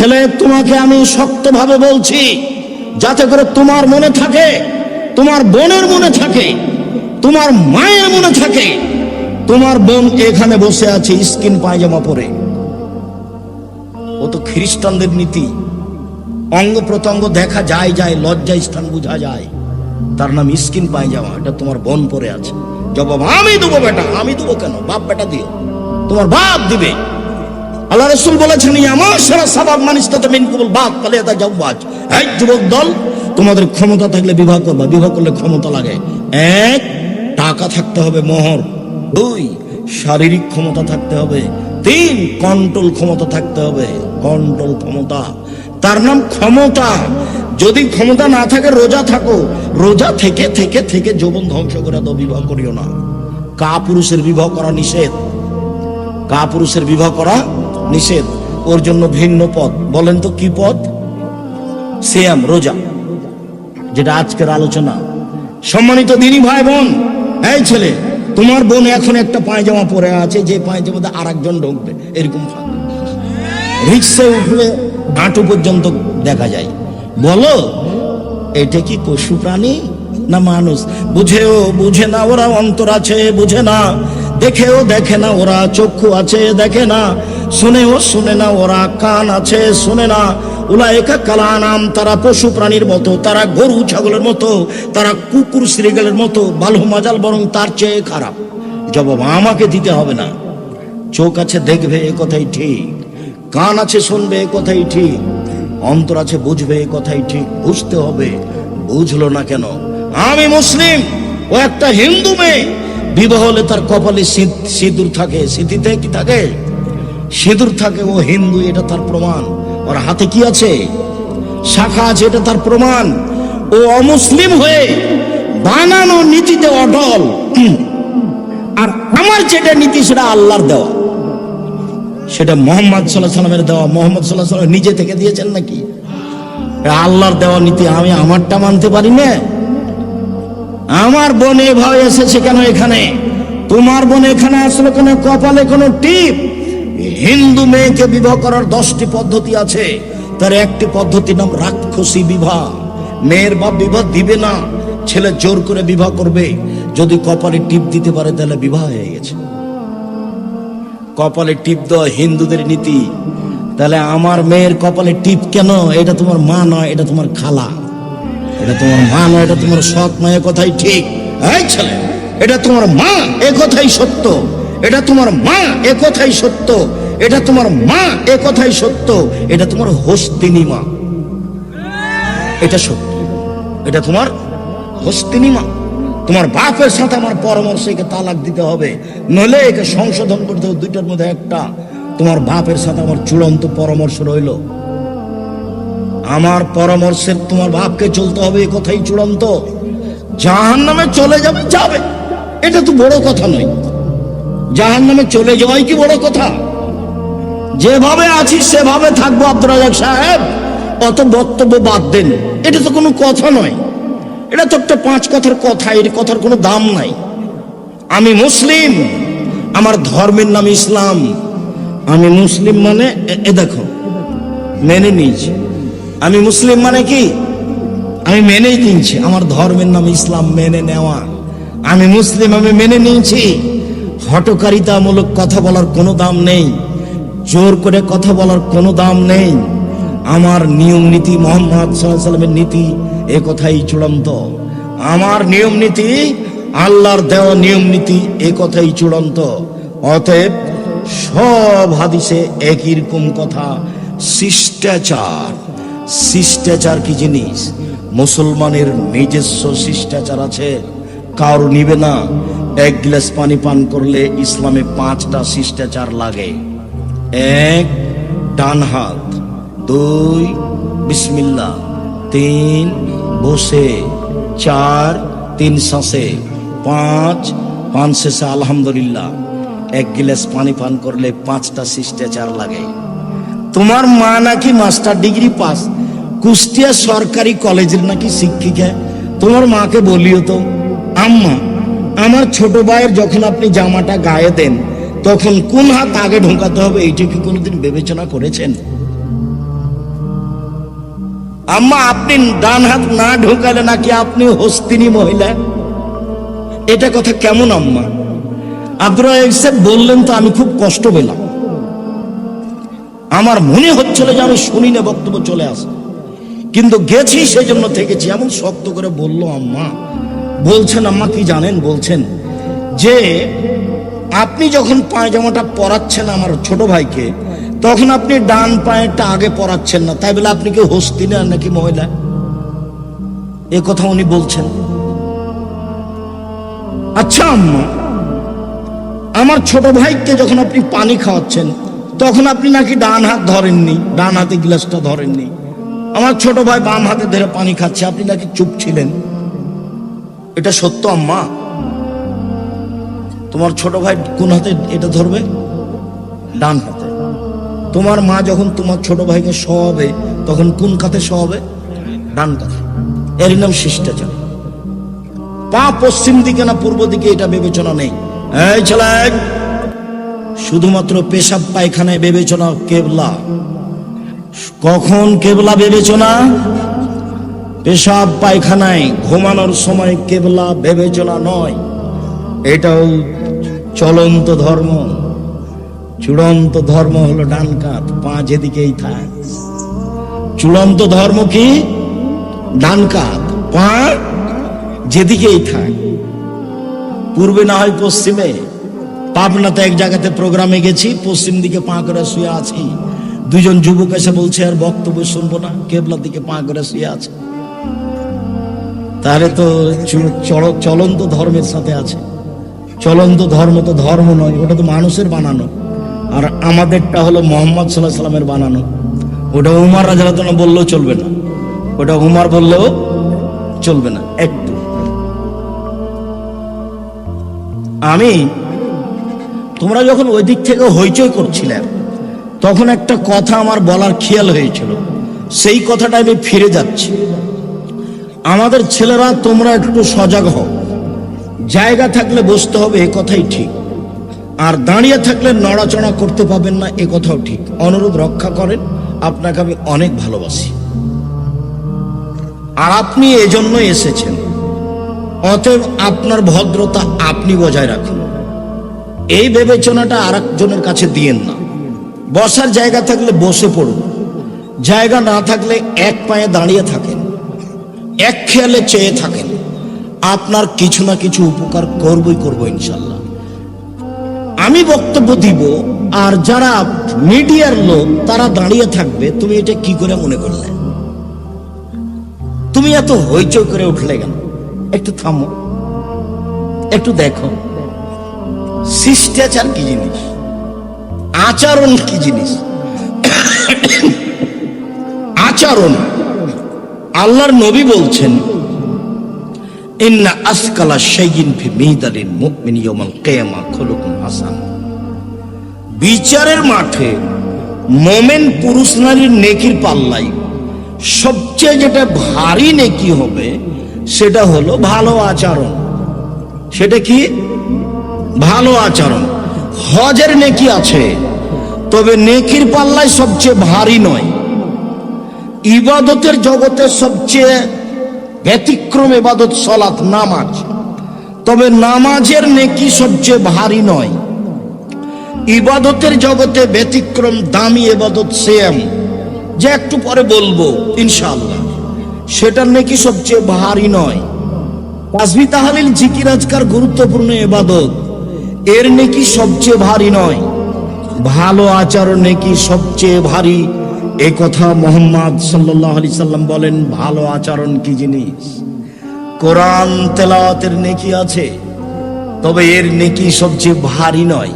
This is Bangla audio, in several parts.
ছেলে, তোমাকে আমি শক্তভাবে বলছি, যাতে করে তোমার মনে থাকে, তোমার বোনের মনে থাকে, তোমার মায়ের মনে থাকে, তোমার বোন এখানে বসে আছে স্কিন পায়জামা পরে। ও তো খ্রিস্টানদের নীতি। অঙ্গ প্রত্যঙ্গ দেখা যায় যায়, লজ্জা স্থান বোঝা যায়। তার নাম স্কিন পায়জামা, এটা তোমার বোন পরে আছে। জবাব, আমি দেবো বেটা, আমি দেবো কেন? বাপ বেটা দিও। তোমার বাপ দিবে। আল্লাহ রসুল বলেছেন আমার সারা সাবাব মানিস মিনকুল বাদ পালে এটা বাজ এই যুবক দল, তোমাদের ক্ষমতা থাকলে বিবাহ করবা, বিবাহ করলে ক্ষমতা লাগে। এক, টাকা থাকতে হবে মোহর। দুই, শারীরিক ক্ষমতা থাকতে হবে। তিন কন্ট্রোল ক্ষমতা থাকতে হবে। কন্ট্রোল ক্ষমতা। তার নাম ক্ষমতা। যদি ক্ষমতা না থাকে, রোজা থাকো। রোজা থেকে থেকে থেকে যৌবন ধ্বংস করে দাও, বিবাহ করিও না। কা পুরুষের বিবাহ করা নিষেধ। কা পুরুষের বিবাহ করা নিষেধ। ওর জন্য ভিন্ন পথ। বলেন তো কি পথ? সিয়াম, রোজা, যেটা আজকের আলোচনা। সম্মানিত দিনী ভাই বোন এই ছেলে, তোমার বোন এখন একটা পায়জামা পরে আছে, যে পায়জামাতে আর একজন ঢুকবে। এরকম ফাঁক। রিক্সায় উঠলে হাঁটু পর্যন্ত দেখা যায়। বলো, এটা কি পশু প্রাণী না মানুষ? বুঝেও বুঝে না, ওরা অন্তর আছে, বুঝে না। দেখেও দেখে না, ওরা চক্ষু আছে, দেখে না। শুনেও শুনে না, ওরা কান আছে, শুনে না। ওলা উলায়কা কালানাম, তারা পশু প্রাণীর মতো, তারা গরু ছাগলের মতো, তারা কুকুর শ্রীগালের মতো, বালু মাজাল বরং তার চেয়ে খারাপ। জবাব, আমাকে দিতে হবে না। চোখ আছে, দেখবে এ কথাই ঠিক। কান আছে, শুনবে এ কথাই ঠিক। অন্তর আছে, বুঝবে এ কথাই ঠিক। বুঝতে হবে, বুঝলো না কেন? আমি মুসলিম, ও একটা হিন্দু মেয়ে। বিবাহ হলে তার কপালে সিঁদ- সিঁদুর থাকে। স্মৃতিতে কি থাকে? সিঁদুর থাকে, ও হিন্দু, এটা তার প্রমাণ। ওর হাতে কি আছে? শাখা আছে, এটা তার প্রমাণ। ও অমুসলিম হয়ে বানানো নীতিতে অটল। আর আমার যেটা নীতি, সেটা আল্লাহর দেওয়া। সেটা মোহাম্মদ সাল্লাহ সাল্লামের দেওয়া। মোহাম্মদ সাল্লাহ সাল্লাম নিজে থেকে দিয়েছেন নাকি? আল্লাহর দেওয়া নীতি, আমি আমারটা মানতে পারি না। আমার বোন এভাবে এসেছে কেন এখানে? তোমার বোন এখানে আসলে কোনো? কপালে কোনো টিপ? হিন্দু মেয়েকে বিবাহ করার দশটি পদ্ধতি আছে। তার একটি পদ্ধতির নাম রাক্ষসী বিবাহ। মেয়ের বাপ বিবাহ দিবে না, ছেলে জোর করে বিবাহ করবে। যদি কপালে টিপ দিতে পারে, তাহলে বিবাহ হয়ে গেছে। কপালে টিপ দেওয়া হিন্দুদের নীতি। তাহলে আমার মেয়ের কপালে টিপ কেন? এটা তোমার মা নয়, এটা তোমার খালা। এটা তোমার মা নয়, এটা তোমার সৎ এ কথাই ঠিক। এই ছেলে, এটা তোমার মা, এ কথাই সত্য। এটা তোমার মা, এ কথাই সত্য। এটা তোমার মা, এ কথাই সত্য। এটা তোমার হস্তিনী মা। এটা সত্য। এটা তোমার হস্তিনী মা। তোমার বাপের সাথে আমার পরামর্শ একে তালাক দিতে হবে। নইলে একে সংশোধন করতে হবে, দুইটার মধ্যে একটা। তোমার বাপের সাথে আমার চূড়ান্ত পরামর্শ রইল। আমার পরামর্শের তোমার বাপকে চলতে হবে, এ কথাই চূড়ান্ত। জাহান নামে চলে যাবে যাবে। এটা তো বড় কথা নয়। জাহান নামে চলে যাওয়াই কি বড় কথা? যেভাবে আছি, সেভাবে থাকব আব্দুল রাজাক সাহেব। অত বক্তব্য বাদ দেন। এটা তো কোনো কথা নয়। এটা তো একটা পাঁচ কথার কথা, এর কথার কোনো দাম নাই। আমি মুসলিম, আমার ধর্মের নাম ইসলাম। আমি মুসলিম মানে এ- দেখো, মেনে নিয়েছি। আমি মুসলিম মানে কি? আমি মেনেই নিয়েছি। আমার ধর্মের নাম ইসলাম, মেনে নেওয়া। আমি মুসলিম, আমি মেনে নিয়েছি। হটকারিতামূলক কথা বলার কোনো দাম নেই। জোর করে কথা বলার কোনো দাম নেই। আমার নিয়ম নীতি মোহাম্মদ সাল্লামের নীতি এ কথাই চূড়ান্ত। আমার নিয়ম নীতি, আল্লাহর দেওয়া নিয়ম নীতি এ কথাই চূড়ান্ত। অতএব সব হাদিসে একই রকম কথা, শিষ্টাচার। শিষ্টাচার কি জিনিস? মুসলমানের নিজস্ব শিষ্টাচার আছে, কারও নিবে না। এক গ্লাস পানি পান করলে ইসলামে পাঁচটা শিষ্টাচার লাগে। এক, ডান হাত। দুই বিসমিল্লা তিন, বসে। চার, তিন শ্বাসে। পাঁচ পাঁচ শেষে আলহামদুলিল্লাহ। এক গিলাস পানি পান করলে পাঁচটা শিষ্টাচার লাগে। তোমার মা নাকি মাস্টার ডিগ্রি পাস? কুষ্টিয়া সরকারি কলেজের নাকি শিক্ষিকা? তোমার মাকে বলিও তো। আম্মা আমার ছোট ভাইয়ের যখন আপনি জামাটা গায়ে দেন, তখন কোন হাত আগে ঢোকাতে হবে এইটা কি কোনোদিন বিবেচনা করেছেন? আম্মা, আপনি ডান হাত না ঢোকালে নাকি আপনি হস্তিনী মহিলা? এটা কথা কেমন আম্মা? আব্দুর সাহেব বললেন তো আমি খুব কষ্ট পেলাম। আমার মনে হচ্ছিল যে আমি শুনি না বক্তব্য চলে আসে। কিন্তু গেছি সেই জন্য থেকেছি, এমন শক্ত করে বলল, আম্মা বলছেন আম্মা, কি জানেন? বলছেন যে, আপনি যখন পায়জামাটা পরাচ্ছেন আমার ছোট ভাইকে, তখন আপনি ডান পায়েরটা আগে পরাচ্ছেন না। তাই বলে আপনি কি হস্তি না নাকি মহিলা? এ কথা উনি বলছেন। আচ্ছা আম্মা, আমার ছোট ভাইকে যখন আপনি পানি খাওয়াচ্ছেন, তখন আপনি নাকি ডান হাত ধরেননি, ডান হাতে গ্লাসটা ধরেননি। আমার ছোট ভাই বাম হাতে ধরে পানি খাচ্ছে, আপনি নাকি চুপ ছিলেন? এটা সত্য, আম্মা? তোমার ছোট ভাই কোন হাতে এটা ধরবে? ডান হাতে। তোমার মা যখন তোমার ছোট ভাইকে শোয়াবে, তখন কোন কাতে শোয়াবে? ডান কাতে এর নাম শিষ্টাচার। পা পশ্চিম দিকে না পূর্ব দিকে এটা বিবেচনা নেই। এই ছেলে, শুধুমাত্র পেশাব পায়খানায় বিবেচনা কেবলা। কখন কেবলা বিবেচনা? পেশাব পায়খানায় ঘুমানোর সময় কেবলা ভেবে চলা নয়। এটাও চলন্ত ধর্ম। চূড়ান্ত ধর্ম হলো ডান কাত পা যেদিকেই থাক। চূড়ান্ত ধর্ম কি? ডান কাত পা যেদিকেই থাক। পূর্বে না হয় পশ্চিমে। পাবনাতে এক জায়গাতে প্রোগ্রামে গেছি, পশ্চিম দিকে পা করে শুয়ে আছি। দুজন যুবক এসে বলছে, আর বক্তব্য শুনব না, কেবলার দিকে পা করে শুয়ে আছে। তাহলে তো চলন্ত ধর্মের সাথে আছে। চলন্ত ধর্ম তো ধর্ম নয়, ওটা তো মানুষের বানানো। আর আমাদেরটা হলো মোহাম্মদ সাল্লাহ সাল্লামের বানানো। ওটা উমার রাজা বললেও চলবে না। ওটা উমার বললেও চলবে না একটু আমি, তোমরা যখন ওই দিক থেকে হইচই করছিলে, তখন একটা কথা আমার বলার খেয়াল হয়েছিল। সেই কথাটা আমি ফিরে যাচ্ছি। আমাদের ছেলেরা, তোমরা একটু সজাগ হও। জায়গা থাকলে বসতে হবে, এ কথাই ঠিক। আর দাঁড়িয়ে থাকলে নড়াচড়া করতে পাবেন না, এ কথাও ঠিক। অনুরোধ রক্ষা করেন, আপনাকে আমি অনেক ভালোবাসি। আর আপনি এজন্য এসেছেন। অতএব আপনার ভদ্রতা আপনি বজায় রাখুন। এই বিবেচনাটা আর একজনের কাছে দিয়েন না। বসার জায়গা থাকলে বসে পড়ুন। জায়গা না থাকলে এক পায়ে দাঁড়িয়ে থাকেন। এক খেয়ালে চেয়ে থাকেন, আপনার কিছু না কিছু উপকার করবই করব ইনশাল্লাহ। আমি বক্তব্য দিব, আর যারা মিডিয়ার লোক, তারা দাঁড়িয়ে থাকবে, তুমি এটা কি করে মনে করলে? তুমি এত হইচই করে উঠলে কেন? একটু থামো, একটু দেখো। শিষ্টাচার কি জিনিস? আচরণ কি জিনিস? আচরণ আল্লাহর নবী বলছেন, ইন্না আসকালা শাইইন ফি মিদারিন মুমিন বিচারের মাঠে মোমেন পুরুষ নারীর নেকির পাল্লাই, সবচেয়ে যেটা ভারী নেকি হবে সেটা হলো ভালো আচরণ। সেটা কি? ভালো আচরণ। হজের নেকি আছে, তবে নেকির পাল্লায় সবচেয়ে ভারী নয়। ইবাদতের জগতে সবচেয়ে ব্যতিক্রম ইবাদত সলাত, নামাজ। তবে নামাজের নেকি সবচেয়ে ভারী নয়। ইবাদতের জগতে ব্যতিক্রম, দামি এবাদত সেম। যে একটু পরে বলব ইনশাল্লাহ সেটার নেকি সবচেয়ে ভারী নয়। তাসবি তাহালিল জিকির আজকার গুরুত্বপূর্ণ এবাদত এর নেকি সবচেয়ে ভারী নয়। ভালো আচরণ নেকি সবচেয়ে ভারী এ কথা মোহাম্মদ সাল্লাহ আলি সাল্লাম বলেন, ভালো আচরণ কি জিনিস? কোরআন তেলাওয়াতের নেকি আছে, তবে এর নেকি সবচেয়ে ভারী নয়।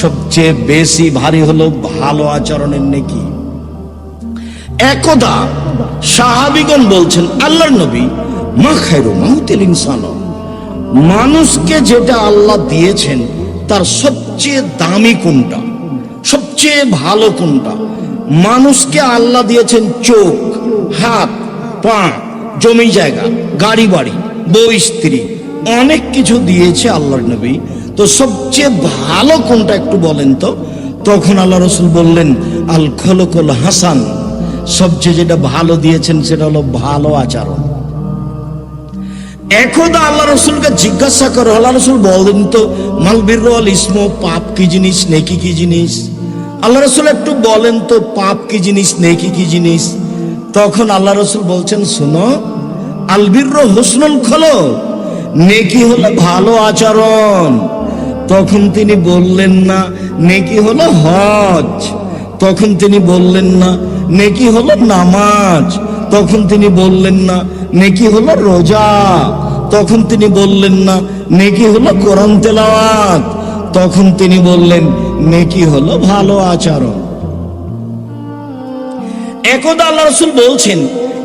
সবচেয়ে বেশি ভারী হলো ভালো আচরণের নেকি। একদা সাহাবিগণ বলছেন, আল্লাহর নবী, মা খায়রু মাহুতিল ইনসান। মানুষকে যেটা আল্লাহ দিয়েছেন, তার সবচেয়ে দামি কোনটা? সবচেয়ে ভালো কোনটা? মানুষকে আল্লাহ দিয়েছেন চোখ, হাত, পা, জমি জায়গা, গাড়ি বাড়ি, বউ, স্ত্রী, অনেক কিছু দিয়েছে আল্লাহর নবী। তো সবচেয়ে ভালো কোনটা একটু বলেন তো? তখন আল্লাহ রসুল বললেন, আল খলকল হাসান। সবচেয়ে যেটা ভালো দিয়েছেন সেটা হলো ভালো আচরণ। একদা আল্লাহ রসুলকে জিজ্ঞাসা করো, আল্লাহ রসুল বলেন তো মালবির ইসম, পাপ কি জিনিস, নেকি কি জিনিস? আল্লাহ রসুল একটু বলেন তো, পাপ কি জিনিস, নেকি কি জিনিস? তখন আল্লাহ রসুল বলছেন, শোনো আলবির হোসনুল খোলো, নেকি হলো ভালো আচরণ। তখন তিনি বললেন না, নেকি হলো হজ। তখন তিনি বললেন না, নেকি হলো নামাজ। তখন তিনি বললেন না, নেকি হলো রোজা? তখন তিনি বললেন না, নেকি হলো কোরআন তেলাওয়াত? তখন তিনি বললেন নেকি হলো ভালো আচরণ। একদা আল্লাহ রসুল বলছেন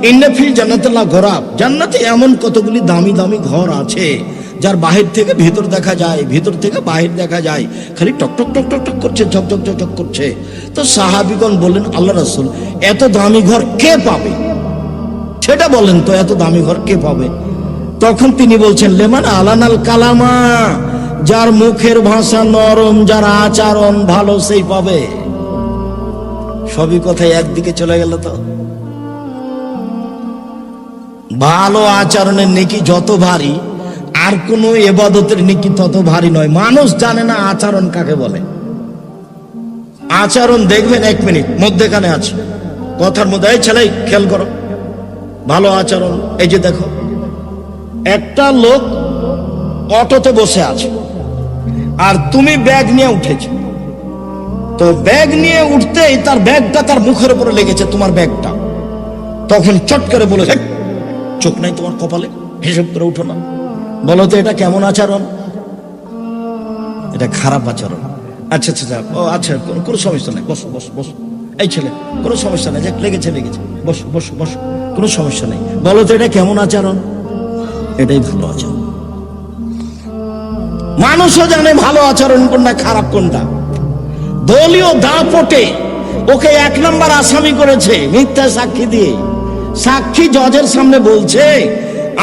ইন্নাফিল জান্নাতুল্লাহ গোরাব জান্নাতে এমন কতগুলি দামি দামি ঘর আছে, যার বাহির থেকে ভেতর দেখা যায়, ভেতর থেকে বাহির দেখা যায়। খালি টক টক টক টক করছে, ঝক ঝক ঝক ঝক করছে। তো সাহাবিগণ বললেন, আল্লাহ রসুল, এত দামি ঘর কে পাবে? সেটা বলেন তো, এত দামি ঘর কে পাবে? তখন তিনি বলছেন, লেমান আলানাল কালামা। যার মুখের ভাষা নরম, যার আচরণ ভালো, সেই পাবে। সবই কথাই একদিকে চলে গেল তো। ভালো আচরণের নেকি যত ভারী, আর কোনো এবাদতের নেকি তত ভারী নয়। মানুষ জানে না আচরণ কাকে বলে। আচরণ দেখবেন এক মিনিট, মধ্যেখানে আছে। কথার মধ্যে, এই ছেলে, খেয়াল করো। ভালো আচরণ, এই যে দেখো। একটা লোক অটোতে বসে আছে। আর তুমি ব্যাগ নিয়ে উঠেছ। তো ব্যাগ নিয়ে উঠতেই তার ব্যাগটা তার মুখের উপরে লেগেছে তোমার ব্যাগটা। তখন চট করে বলে "হেই, চোখ নাই তোমার কপালে? হিসেব করে উঠো না। বলো তো এটা কেমন আচরণ? এটা খারাপ আচরণ। আচ্ছা আচ্ছা আচ্ছা ও আচ্ছা কোনো কোনো সমস্যা নেই বসো বসো বসো। এই ছেলে কোনো সমস্যা নেই যাক লেগেছে লেগেছে। বসো বসো বসো কোনো সমস্যা নেই। বলো তো এটা কেমন আচরণ? এটাই ভালো আচরণ। মানুষও জানে ভালো আচরণ কোনটা, খারাপ কোনটা। দলীয় দাপটে ওকে এক নম্বর আসামি করেছে, মিথ্যা সাক্ষী দিয়ে। সাক্ষী জজের সামনে বলছে,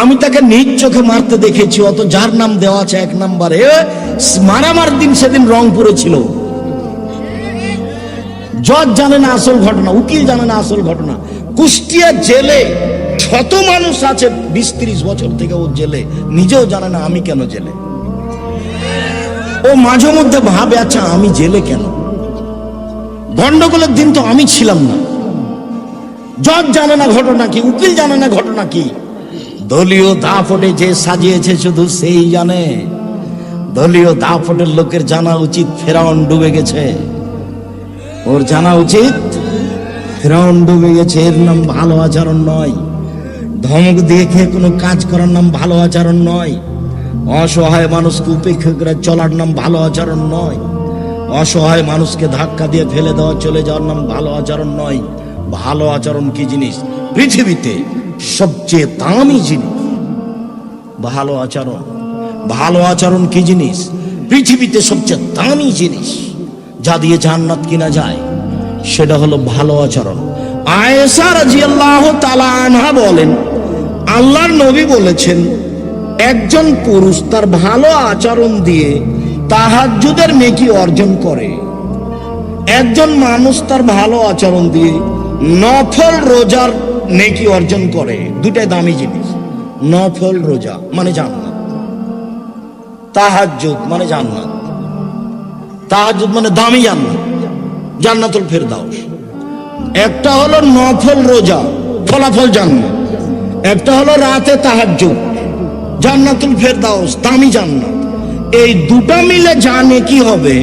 আমি তাকে নিজ চোখে মারতে দেখেছি, অত যার নাম দেওয়া আছে এক নম্বরে, মারামার দিন সেদিন রংপুরে ছিল। জজ জানে না আসল ঘটনা, উকিল জানে না আসল ঘটনা। কুষ্টিয়া জেলে শত মানুষ আছে বিশ ত্রিশ বছর থেকে ও জেলে, নিজেও জানে না আমি কেন জেলে। ও মাঝে মধ্যে ভাবে আচ্ছা আমি জেলে কেন? গন্ডগোলের দিন তো আমি ছিলাম না। জজ জানে না ঘটনা কি, উকিল জানে না ঘটনা কি। দলীয় দাফটে যে সাজিয়েছে শুধু সেই জানে। দলীয় দাফটের লোকের জানা উচিত ফেরাউন ডুবে গেছে। ওর জানা উচিত ফেরাউন ডুবে গেছে, এর নাম ভালো আচরণ নয়। ধমক দিয়ে কোনো কাজ করার নাম ভালো আচরণ নয়। অসহায় মানুষকে উপেক্ষা করে চলার নাম ভালো আচরণ নয়। অসহায় মানুষকে ধাক্কা দিয়ে ফেলে দেওয়া, চলে যাওয়ার নাম ভালো আচরণ নয়। ভালো আচরণ কি জিনিস? পৃথিবীতে সবচেয়ে দামি জিনিস। ভালো আচরণ। ভালো আচরণ কি জিনিস? পৃথিবীতে সবচেয়ে দামি জিনিস। যা দিয়ে জান্নাত কিনা যায়, সেটা হলো ভালো আচরণ। আয়েশা রাজিয়াল্লাহ তাআলা আনহা বলেন, আল্লাহর নবী বলেছেন একজন পুরুষ তার ভালো আচরণ দিয়ে তাহাজ্জুদের নেকি অর্জন করে। একজন মানুষ তার ভালো আচরণ দিয়ে নফল রোজার নেকি অর্জন করে। দুটাই দামি জিনিস। নফল রোজা মানে জান্নাত। তাহাজ্জুদ মানে জান্নাত। তাহাজুদ মানে দামি জান্নাত। জান্নাতুল ফেরদাউস। একটা হলো নফল রোজা, ফলাফল জান্নাত। একটা হলো রাতে তাহাজ্জুদ। জান্নাতুল ফেরদাউস, দামি জান্নাত। এই দুটা মিলে জানে কি হবে,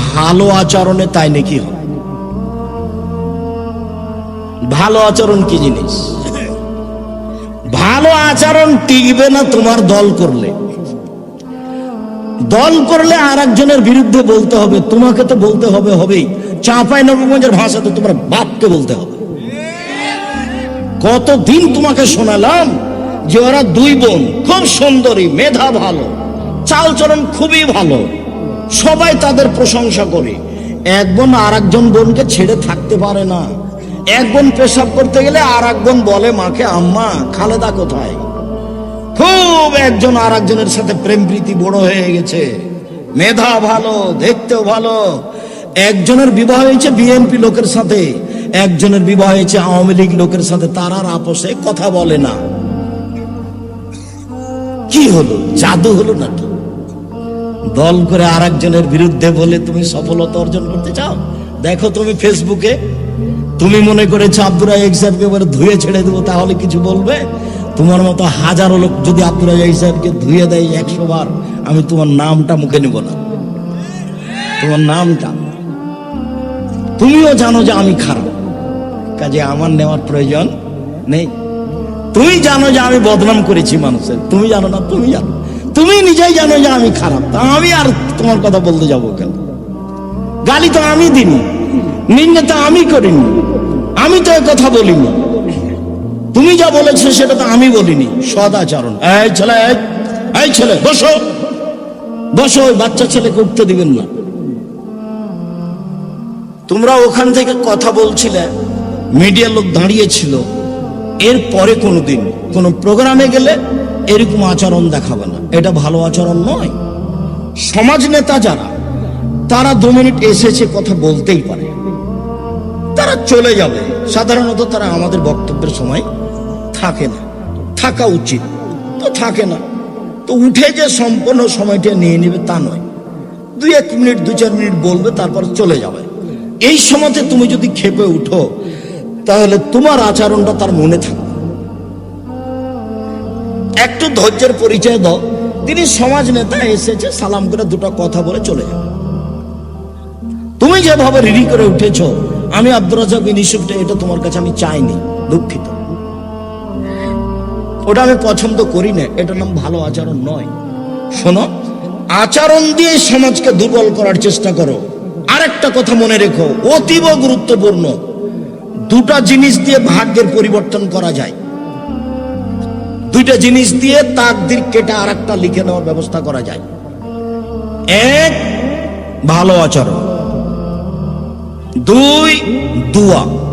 ভালো আচরণে তাই নাকি হবে। ভালো আচরণ কি জিনিস? ভালো আচরণ টিকবে না তোমার দল করলে। দল করলে আর একজনের বিরুদ্ধে বলতে হবে, তোমাকে তো বলতে হবে, হবেই। চাপাই নবগঞ্জের ভাষাতে তোমার বাপকে বলতে হবে। কতদিন তোমাকে শোনালাম? যে ওরা দুই বোন, খুব সুন্দরী, মেধা ভালো, চালচলন খুবই ভালো, সবাই তাদের প্রশংসা করে। এক বোন আর একজন বোনকে ছেড়ে থাকতে পারে না। এক বোন পেশাব করতে গেলে আর এক বোন বলে, মাকে, আম্মা, খালেদা কোথায়? খুব একজন আর একজনের সাথে প্রেম প্রীতি বড় হয়ে গেছে। মেধা ভালো, দেখতেও ভালো। একজনের বিবাহ হয়েছে বিএনপি লোকের সাথে, একজনের বিবাহ হয়েছে আওয়ামী লীগ লোকের সাথে তার আর আপোষে কথা বলে না। কি হলো? জাদু হলো নাকি? দল করে আর একজনের বিরুদ্ধে বলে তুমি সফলতা অর্জন করতে চাও? দেখো তুমি ফেসবুকে, তুমি মনে করেছ আব্দুর রাজাক সাহেবকে এবার ধুয়ে ছেড়ে দেবো, তাহলে কিছু বলবে? তোমার মতো হাজারো লোক যদি আব্দুর রাজাক সাহেবকে ধুয়ে দেয় একশো বার, আমি তোমার নামটা মুখে নেব না। তোমার নামটা। তুমিও জানো যে আমি খারাপ। কাজে আমার নেওয়ার প্রয়োজন নেই। তুমি জানো যে আমি বদনাম করেছি মানুষের। তুমি জানো না তুমি জানো। তুমি নিজেই জানো যে আমি খারাপ। তা আমি আর তোমার কথা বলতে যাব কেন? গালি তো আমি দিনি নিন্দে তো আমি করিনি। আমি তো কথা বলিনি। তুমি যা বলেছ সেটা তো আমি বলিনি। সদাচরণ। এই ছেলে এই, এই ছেলে বসো। বসো ওই বাচ্চা ছেলেকে উঠতে দিবেন না। তোমরা ওখান থেকে কথা বলছিলে। মিডিয়ার লোক দাঁড়িয়েছিল এর পরে কোনোদিন কোনো প্রোগ্রামে গেলে এরকম আচরণ দেখাবে না। এটা ভালো আচরণ নয়। সমাজ নেতা যারা, তারা দু মিনিট এসেছে কথা বলতেই পারে। তারা চলে যাবে। সাধারণত তারা আমাদের বক্তব্যের সময় থাকে না। থাকা উচিত। তো থাকে না। তো উঠে যে সম্পূর্ণ সময়টা নিয়ে নেবে তা নয়। দুই এক মিনিট, দু চার মিনিট বলবে, তারপর চলে যাবে। এই সময়তে তুমি যদি খেপে উঠো তাহলে তোমার আচরণটা তার মনে থাকবে একটু ধৈর্যের পরিচয় দাও। তিনি সমাজ নেতা এসেছে, সালাম করে দুটো কথা বলে চলে যাবে তুমি যেভাবে রিডি করে উঠেছ, আমি আব্দুর রাজাক বিন এটা তোমার কাছে আমি চাইনি, দুঃখিত। ওটা আমি পছন্দ করি না, এটার নাম ভালো আচরণ নয়। শোনো, আচরণ দিয়ে সমাজকে দুর্বল করার চেষ্টা করো। আরেকটা কথা মনে রেখো, অতীব গুরুত্বপূর্ণ। দুটা জিনিস দিয়ে ভাগ্যের পরিবর্তন করা যায়। দুইটা জিনিস দিয়ে তার দিক কেটে আর একটা লিখে নেওয়ার ব্যবস্থা করা যায়। এক, ভালো আচরণ। দুই, দুয়া।